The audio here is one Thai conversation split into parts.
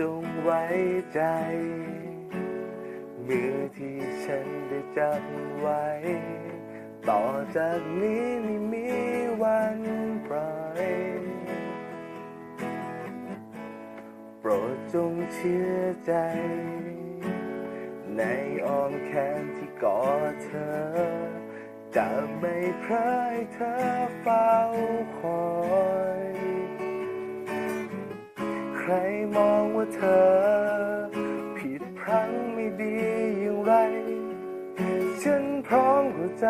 จงไว้ใจ มือที่ฉันได้จับไว้ ต่อจากนี้ไม่มีวันปล่อยโปรดจงเชื่อใจ ในอ้อมแขนที่กอดเธอ จะไม่พรายเธอเฝ้าคอย ใครมองว่าเธอ ผิดพลั้งไม่ดีอย่างไร ฉันพร้อมหัวใจ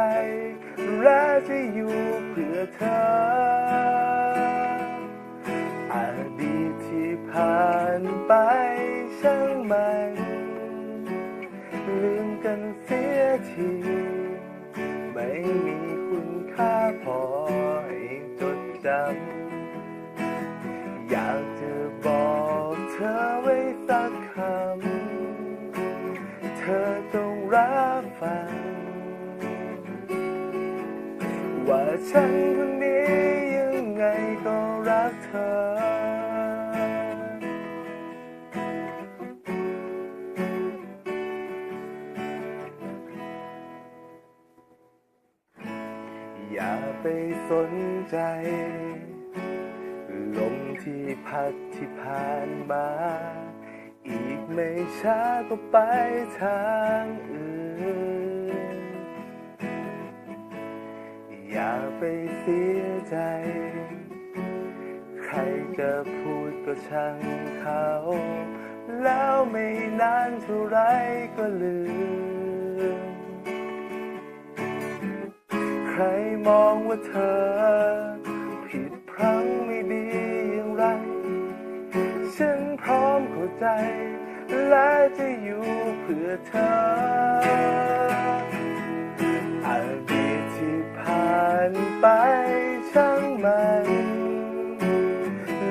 และจะอยู่เพื่อเธออดีตที่ผ่านไปช่างมันลืมกันเสียที ไม่มี ฉันคนนี้ยังไงก็รักเธอ อย่าไปสนใจ ลมที่พัดที่ผ่านมา อีกไม่ช้าก็ไปทางอื่น ไปเสียใจ ใครจะพูดก็ช่างเขา แล้วไม่นานเท่าไรก็ลืม ใครมองว่าเธอ ผิดพลั้งไม่ดีอย่างไร ฉันพร้อมเข้าใจ และจะอยู่เพื่อเธออ ช่างมัน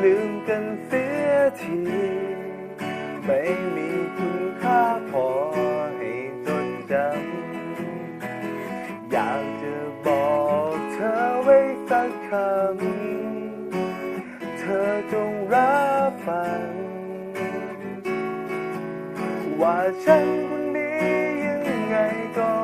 ลืมกันเสียที ไม่มีคุณค่าพอให้จดจำ อยากจะบอกเธอไว้สักคำ เธอจงรับฟัง ว่าฉันคนนี้ยังไงก็